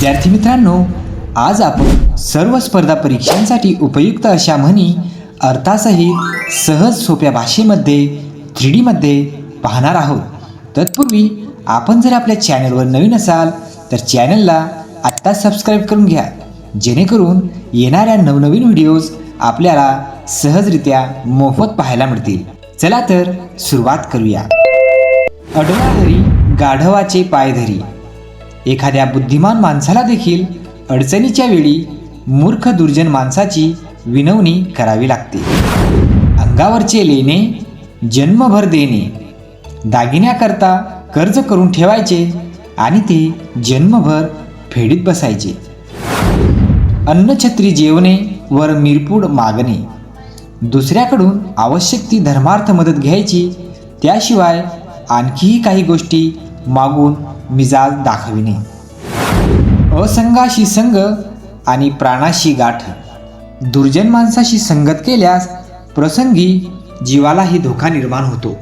विद्यार्थी मित्रांनो आज आपण सर्व स्पर्धा परीक्षांसाठी उपयुक्त अशा म्हणी अर्थासहित सहज सोप्या भाषेमध्ये थ्री डीमध्ये पाहणार आहोत. तत्पूर्वी आपण जर आपल्या चॅनलवर नवीन असाल तर चॅनलला आत्ता सबस्क्राईब करून घ्या. जेणेकरून येणाऱ्या नवनवीन व्हिडिओज आपल्याला सहजरित्या मोफत पाहायला मिळतील. चला तर सुरुवात करूया. अडवाधरी गाढवाचे पाय धरी. एखाद्या बुद्धिमान माणसाला देखील अडचणीच्या वेळी मूर्ख दुर्जन माणसाची विनवणी करावी लागते. अंगावरचे लेणे जन्मभर देणे दागिन्याकरता कर्ज करून ठेवायचे आणि ते जन्मभर फेडीत बसायचे. अन्नछत्री जेवणे वर मिरपूड मागणे. दुसऱ्याकडून आवश्यक ती धर्मार्थ मदत घ्यायची त्याशिवाय आणखीही काही गोष्टी मागून मिजाज दाखविणे. असंगाशी संग आणि प्राणाशी गाठ. दुर्जन माणसाशी संगत केल्यास प्रसंगी जीवालाही धोका निर्माण होतो.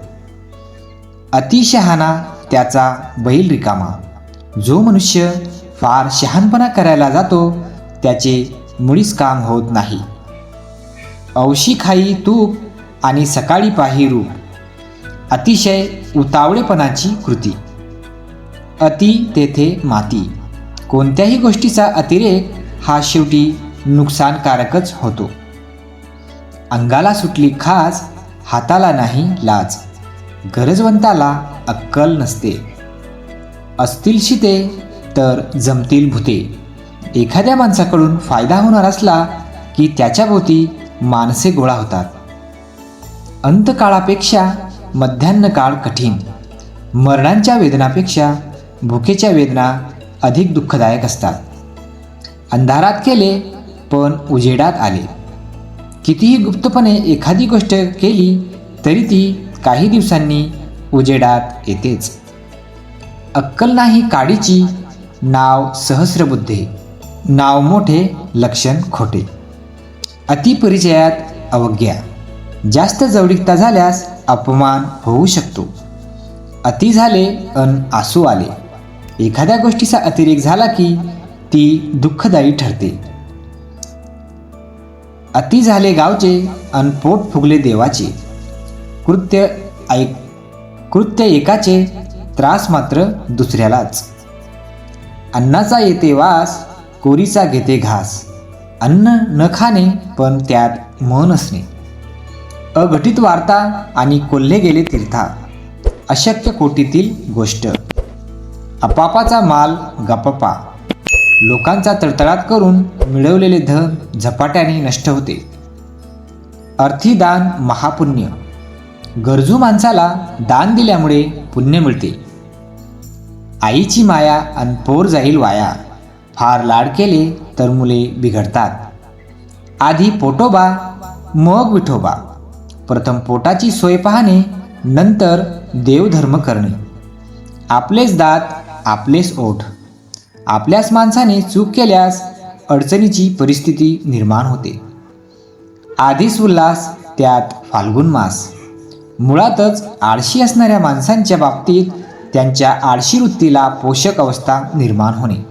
अतिशहाणा त्याचा बैल रिकामा जो मनुष्य फार शहाणपणा करायला जातो त्याचे मुळीच काम होत नाही. अवशी खाई तूप आणि सकाळी पाही रूप. अतिशय उतावळेपणाची कृती. अति तेथे माती. कोणत्याही गोष्टीचा अतिरेक हा शेवटी नुकसानकारकच होतो. अंगाला सुटली खास हाताला नाही लाज. गरजवंताला अक्कल नसते. असतील शिते तर जमतील भूते. एखाद्या माणसाकडून फायदा होणार असला की त्याच्याभोवती माणसे गोळा होतात. अंतकाळापेक्षा मध्यान्ह काळ कठीण. मरणांच्या वेदनापेक्षा भुकेच्या वेदना अधिक दुःखदायक असतात. अंधारात केले पण उजेडात आले. कितीही गुप्तपणे एखादी गोष्ट केली तरी ती काही दिवसांनी उजेडात येतेच. अक्कल नाही काडीची नाव सहस्रबुद्धे नाव मोठे लक्षण खोटे. अतिपरिचयात अवज्ञा. जास्त जवळीकता झाल्यास अपमान होऊ शकतो. अति झाले अन आसू आले. एखाद्या गोष्टीचा अतिरेक झाला की ती दुःखदायी ठरते. अति झाले गावचे अन पोट फुगले देवाचे. कृत्य ऐक कृत्य एकाचे त्रास मात्र दुसऱ्यालाच. अन्नाचा येते वास कोरीचा घेते घास. अन्न न खाणे पण त्यात मन असणे. अघटित वार्ता आणि कोल्हे गेले तीर्था. अशक्य कोटीतील गोष्ट. अपापाचा माल गपपा लोकांचा तळतळाट करून मिळवलेले धन झपाट्याने नष्ट होते. अर्थी दान महापुण्य. गरजू माणसाला दान दिल्यामुळे पुण्य मिळते. आईची माया आणि पोर जाईल वाया. फार लाड केले तर मुले बिघडतात. आधी पोटोबा मग विठोबा. प्रथम पोटाची सोय पाहणे नंतर देवधर्म करणे. आपलेच दात आपलेच ओठ. आपल्याच माणसाने चूक केल्यास अडचणीची परिस्थिती निर्माण होते. आधीच उल्हास त्यात फाल्गुन मास. मुळातच आळशी असणाऱ्या माणसांच्या बाबतीत त्यांच्या आळशी वृत्तीला पोषक अवस्था निर्माण होणे.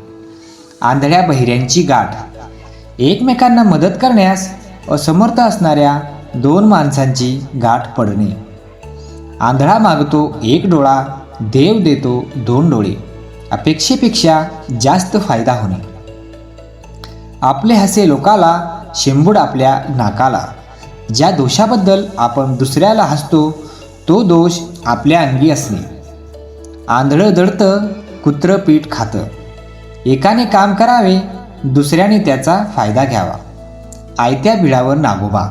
आंधळ्या बहिऱ्यांची गाठ. एकमेकांना मदत करण्यास असमर्थ असणाऱ्या दोन माणसांची गाठ पडणे. आंधळा मागतो एक डोळा देव देतो दोन डोळे. अपेक्षेपेक्षा जास्त फायदा होणे. आपले हसे लोकाला शेंबूड आपल्या नाकाला. ज्या दोषाबद्दल आपण दुसऱ्याला हसतो तो दोष आपल्या अंगी असणे. आंधळं दडतं कुत्र पीठ खातं. एकाने काम करावे दुसऱ्याने त्याचा फायदा घ्यावा. आयत्या बिळावर नागोबा.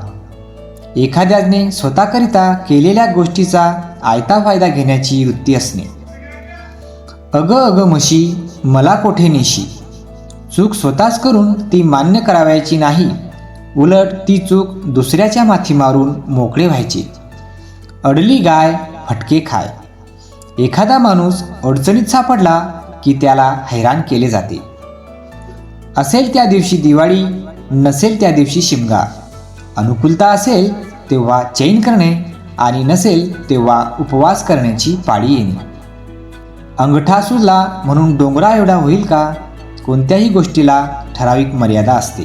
एखाद्याने स्वतःकरिता केलेल्या गोष्टीचा आयता फायदा घेण्याची वृत्ती असणे. अगं अगं म्हशी मला कोठे नेशी? चूक स्वतःच करून ती मान्य करावयाची नाही. उलट ती चूक दुसऱ्याच्या माथी मारून मोकळे व्हायचे. अडली गाय फटके खाय. एखादा माणूस अडचणीत सापडला की त्याला हैराण केले जाते. असेल त्या दिवशी दिवाळी नसेल त्या दिवशी शिमगा. अनुकूलता असेल तेव्हा चैन करणे आणि नसेल तेव्हा उपवास करण्याची पाळी येणे. अंगठा सुजला म्हणून डोंगरा एवढा होईल का? कोणत्याही गोष्टीला ठराविक मर्यादा असते.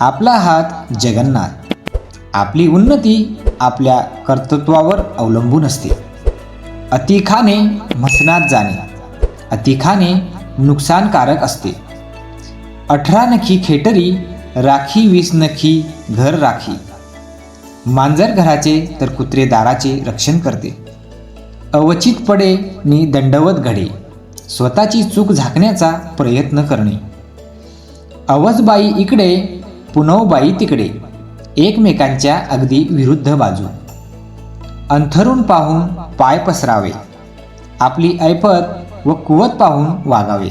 आपला हात जगन्नाथ. आपली उन्नती आपल्या कर्तृत्वावर अवलंबून असते. अतिखाने मसनात जाणे. अतिखाने नुकसानकारक असते. अठरा नखी खेटरी राखी वीस नखी घर राखी. मांजर घराचे तर कुत्रे दाराचे रक्षण करते. अवचितपणे नि दंडवत घडे. स्वतःची चूक झाकण्याचा प्रयत्न करणे. अवजबाई इकडे पुनवबाई तिकडे. एकमेकांच्या अगदी विरुद्ध बाजू. अंथरून पाहून पाय पसरावे. आपली ऐपत व कुवत पाहून वागावे.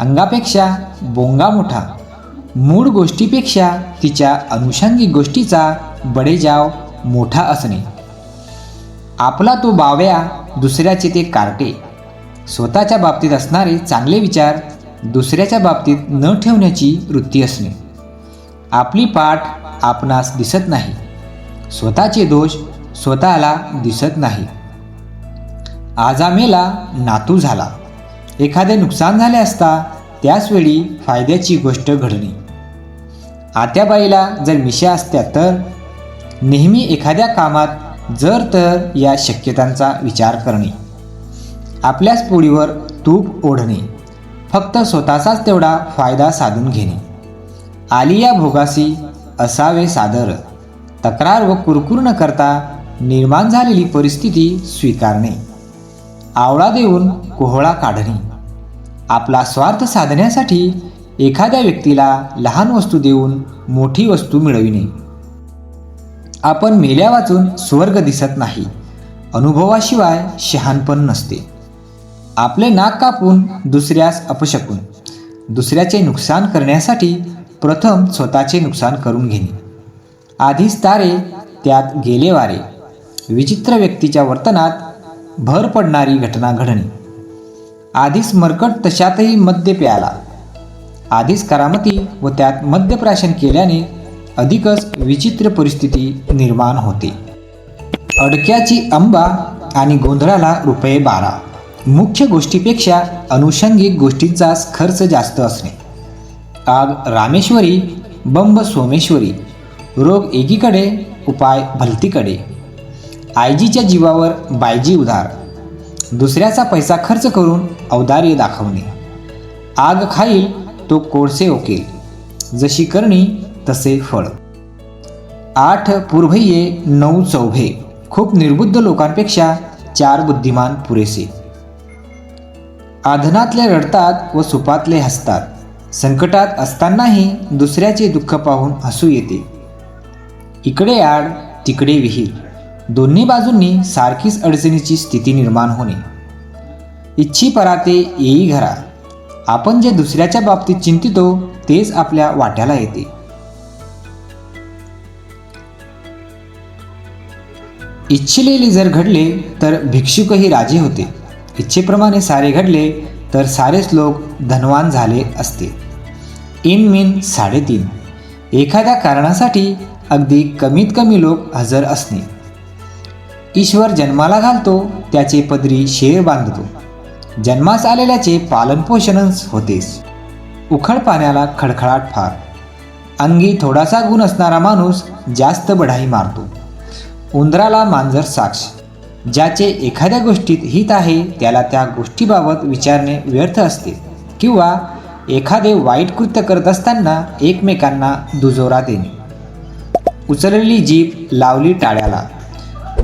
अंगापेक्षा बोंगा मोठा. मूळ गोष्टीपेक्षा तिच्या अनुषंगिक गोष्टीचा बडेजाव मोठा असणे. आपला तो बाव्या दुसऱ्याचे ते कार्टे. स्वतःच्या बाबतीत असणारे चांगले विचार दुसऱ्याच्या बाबतीत न ठेवण्याची वृत्ती असणे. आपली पाठ आपणास दिसत नाही. स्वतःचे दोष स्वतःला दिसत नाही. आजामेला नातू झाला. एखादे नुकसान झाले असता त्याचवेळी फायद्याची गोष्ट घडणे. आत्याबाईला जर मिशा असत्या तर नेहमी एखाद्या कामात जर तर या शक्यतांचा विचार करणे. आपल्याच पोळीवर तूप ओढणे. फक्त स्वतःचाच तेवढा फायदा साधून घेणे. आलिया भोगासी असावे सादर. तक्रार व कुरकुर न करता निर्माण झालेली परिस्थिती स्वीकारणे. आवळा देऊन कोहळा काढणे. आपला स्वार्थ साधण्यासाठी एखाद्या व्यक्तीला लहान वस्तू देऊन मोठी वस्तू मिळविणे. आपण मेल्या वाचून स्वर्ग दिसत नाही. अनुभवाशिवाय शहाणपण नसते. आपले नाक कापून दुसऱ्यास अपशकून दुसऱ्याचे नुकसान करण्यासाठी प्रथम स्वतःचे नुकसान करून घेणे. आधीच तारे त्यात गेले वारे. विचित्र व्यक्तीच्या वर्तनात भर पडणारी घटना घडणे. आधीच मरकट तशातही मद्य प्याला आधीच करामती व त्यात मद्यप्राशन केल्याने अधिकच विचित्र परिस्थिती निर्माण होते. अडक्याची अंबा आणि गोंधळाला रुपये बारा. मुख्य गोष्टीपेक्षा अनुषंगिक गोष्टींचाच खर्च जास्त असणे. आग रामेश्वरी बंब सोमेश्वरी रोग एकीकडे उपाय भलतीकडे. आयजीच्या जीवावर बायजी उधार. दुसऱ्याचा पैसा खर्च करून औदार्य दाखवणे. आग खाईल तो कोळसे ओकेल जशी करणी तसे फळ. आठ पूर्वये नऊ चौभे खूप निर्बुद्ध लोकांपेक्षा चार बुद्धिमान पुरेसे. आधनातले रडतात व सुपातले हसतात. संकटात असतानाही दुसऱ्याचे दुःख पाहून हसू येते. इकडे आड तिकडे विहीर. दोन्ही बाजूंनी सारखीच अडचणीची स्थिती निर्माण होणे. इच्छी पराते येई घरा. आपण जे दुसऱ्याच्या बाबतीत चिंतितो तेच आपल्या वाट्याला येते. इच्छिलेले जर घडले तर भिक्षुकही राजे होते. इच्छेप्रमाणे सारे घडले तर सारेच लोक धनवान झाले असते. इन मिन साडेतीन. एखाद्या कारणासाठी अगदी कमीत कमी लोक हजर असणे. ईश्वर जन्माला घालतो त्याचे पदरी शेर बांधतो. जन्मास आलेल्याचे पालनपोषणच होतेच. उखळ पाण्याला खडखडाट फार. अंगी थोडासा गुण असणारा माणूस जास्त बढाई मारतो. उंदराला मांजर साक्ष. ज्याचे एखाद्या गोष्टीत हित आहे त्याला त्या गोष्टीबाबत विचारणे व्यर्थ असते. किंवा एखादे वाईट कृत्य करत असताना एकमेकांना दुजोरा देणे. उचललेली जीभ लावली टाळ्याला.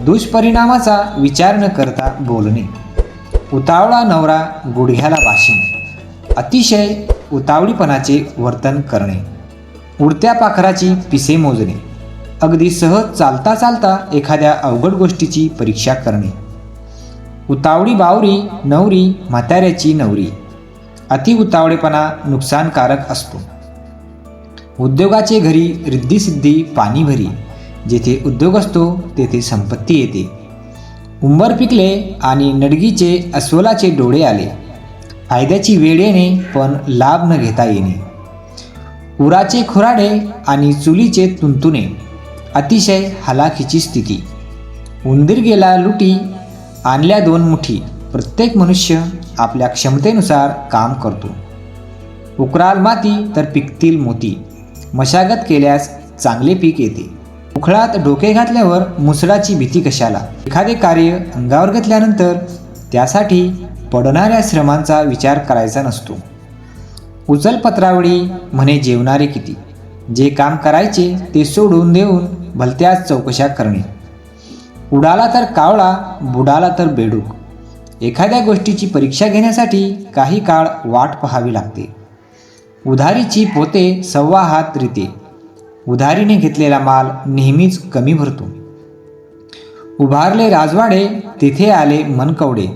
दुष्परिणामाचा विचार न करता बोलणे. उतावळा नवरा गुडघ्याला वाशिंग अतिशय उतावळीपणाचे वर्तन करणे. उडत्या पाखराची पिसे मोजणे. अगदी सहज चालता चालता एखाद्या अवघड गोष्टीची परीक्षा करणे. उतावळी बावरी नवरी म्हाताऱ्याची नवरी. अति उतावळेपणा नुकसानकारक असतो. उद्योगाचे घरी रिद्धिसिद्धी पाणी भरी जेथे उद्योग असतो तेथे संपत्ती येते. उंबर पिकले आणि नडगीचे अस्वलाचे डोळे आले. फायद्याची वेळ येणे पण लाभ न घेता येणे. उराचे खुराडे आणि चुलीचे तुंतुणे. अतिशय हलाखीची स्थिती. उंदीर गेला लुटी आणल्या दोन मुठी. प्रत्येक मनुष्य आपल्या क्षमतेनुसार काम करतो. उकराल माती तर पिकतील मोती. मशागत केल्यास चांगले पीक येते. उखळात डोके घातल्यावर मुसळाची भीती कशाला? एखादे कार्य अंगावर घेतल्यानंतर त्यासाठी पडणाऱ्या श्रमांचा विचार करायचा नसतो. उचलपत्रावळी म्हणे जेवणारे किती? जे काम करायचे ते सोडून देऊन भलत्याच चौकशा करणे. उडाला तर कावळा बुडाला तर बेडूक. एखाद्या गोष्टीची परीक्षा घेण्यासाठी काही काळ वाट पाहावी लागते. उधारीची पोते सव्वा हात रिते. उधारीने घेतलेला माल नेहमीच कमी भरतो. उभारले राजवाडे तिथे आले मनकवडे.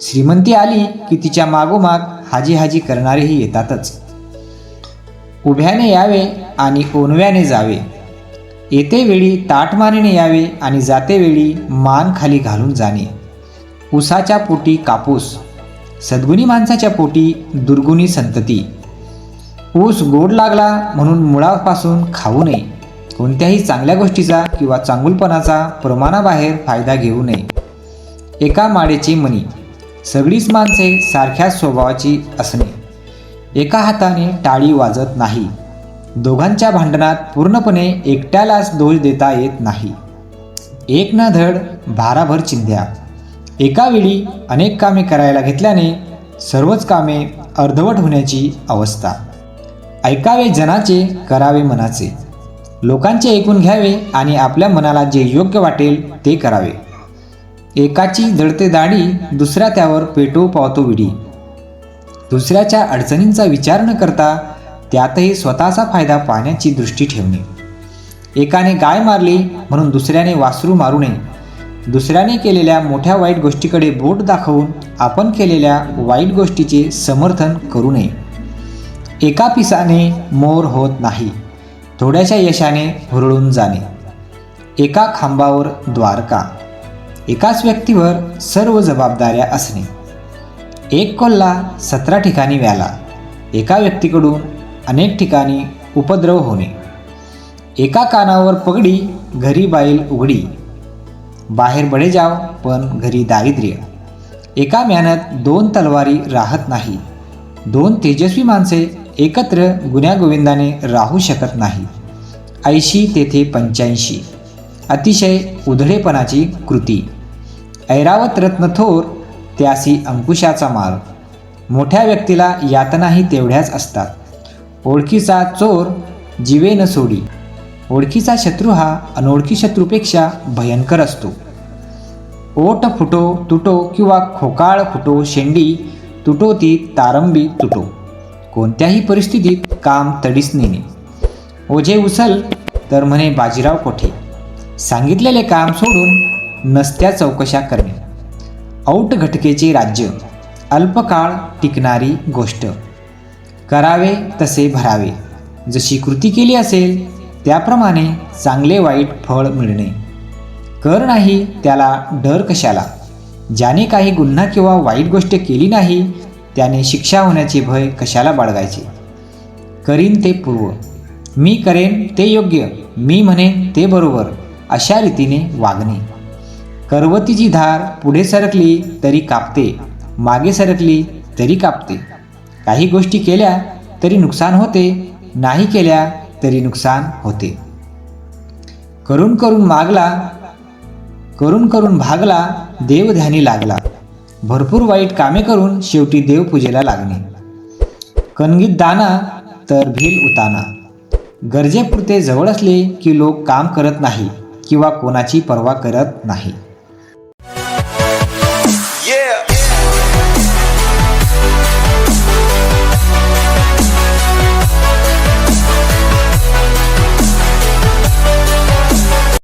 श्रीमंती आली की तिच्या मागोमाग हाजी हाजी करणारेही येतातच. उभ्याने यावे आणि ओनव्याने जावे. येते वेळी ताटमानेने यावे आणि जाते वेळी मान खाली घालून जाणे. उसाच्या पोटी कापूस सद्गुणी माणसाच्या पोटी दुर्गुणी संतती. ऊस गोड लागला म्हणून मुळापासून खाऊ नये. कोणत्याही चांगल्या गोष्टीचा किंवा चांगुलपणाचा प्रमाणाबाहेर फायदा घेऊ नये. एका माडेची मणी सगळीच माणसे सारख्याच स्वभावाची असणे. एका हाताने टाळी वाजत नाही. दोघांच्या भांडणात पूर्णपणे एकट्यालाच दोष देता येत नाही. एक ना धड भाराभर चिंध्या. एका वेळी अनेक कामे करायला घेतल्याने सर्वच कामे अर्धवट होण्याची अवस्था. ऐकावे जनाचे करावे मनाचे. लोकांचे ऐकून घ्यावे आणि आपल्या मनाला जे योग्य वाटेल ते करावे. एकाची जडते दाढी दुसऱ्या त्यावर पेटो पावतो विडी. दुसऱ्याच्या अडचणींचा विचार न करता त्यातही स्वतःचा फायदा पाहण्याची दृष्टी ठेवणे. एकाने गाय मारली म्हणून दुसऱ्याने वासरू मारू नये. दुसऱ्याने केलेल्या मोठ्या वाईट गोष्टीकडे बोट दाखवून आपण केलेल्या वाईट गोष्टीचे समर्थन करू नये. एका पिसाने मोर होत नाही. थोड्याशा यशाने हुरळून जाणे. एका खांबावर द्वारका. एकाच व्यक्तीवर सर्व जबाबदाऱ्या असणे. एक कोल्हा सतरा ठिकाणी व्याला. एका व्यक्तीकडून अनेक ठिकाणी उपद्रव होणे. एका कानावर पगडी घरी बाईल उघडी. बाहेर बडे जाव पण घरी दारिद्र्य. एका म्यानत दोन तलवारी राहत नाही. दोन तेजस्वी माणसे एकत्र गुण्यागोविंदाने राहू शकत नाही. ऐंशी तेथे पंच्याऐंशी. अतिशय उधळेपणाची कृती. ऐरावत रत्न थोर त्यासी अंकुशाचा मार मोठ्या व्यक्तीला यातनाही तेवढ्याच असतात. ओळखीचा चोर जीवे न सोडी. ओळखीचा शत्रू हा अनोळखी शत्रूपेक्षा भयंकर असतो. ओट फुटो तुटो किंवा खोकाळ फुटो शेंडी तुटो ती तारंबी तुटो. कोणत्याही परिस्थितीत काम तडीस नेणे. ओझे उचल तर म्हणे बाजीराव कोठे. सांगितलेले काम सोडून नसत्या चौकशा करणे. औट घटकेचे राज्य. अल्पकाळ टिकणारी गोष्ट. करावे तसे भरावे. जशी कृती केली असेल त्याप्रमाणे चांगले वाईट फळ मिळणे. कर नाही त्याला डर कशाला? ज्याने काही गुन्हा किंवा वाईट गोष्ट केली नाही त्याने शिक्षा होण्याचे भय कशाला बाळगायचे? करीन ते पूर्व. मी करेन ते योग्य. मी म्हणेन ते बरोबर. अशा रीतीने वागणे. करवतीची धार पुढे सरकली तरी कापते. मागे सरकली तरी कापते. काही गोष्टी केल्या तरी नुकसान होते नाही केल्या तरी नुकसान होते. करून करून मागला करून करून भागला देवध्यानी लागला. भरपूर वाईट कामे करून शेवटी देवपूजेला लागणे. कणगीत दाना तर भील उताना. गरजेपुरते जवळ असले की लोक काम करत नाही किंवा कोणाची पर्वा करत नाही.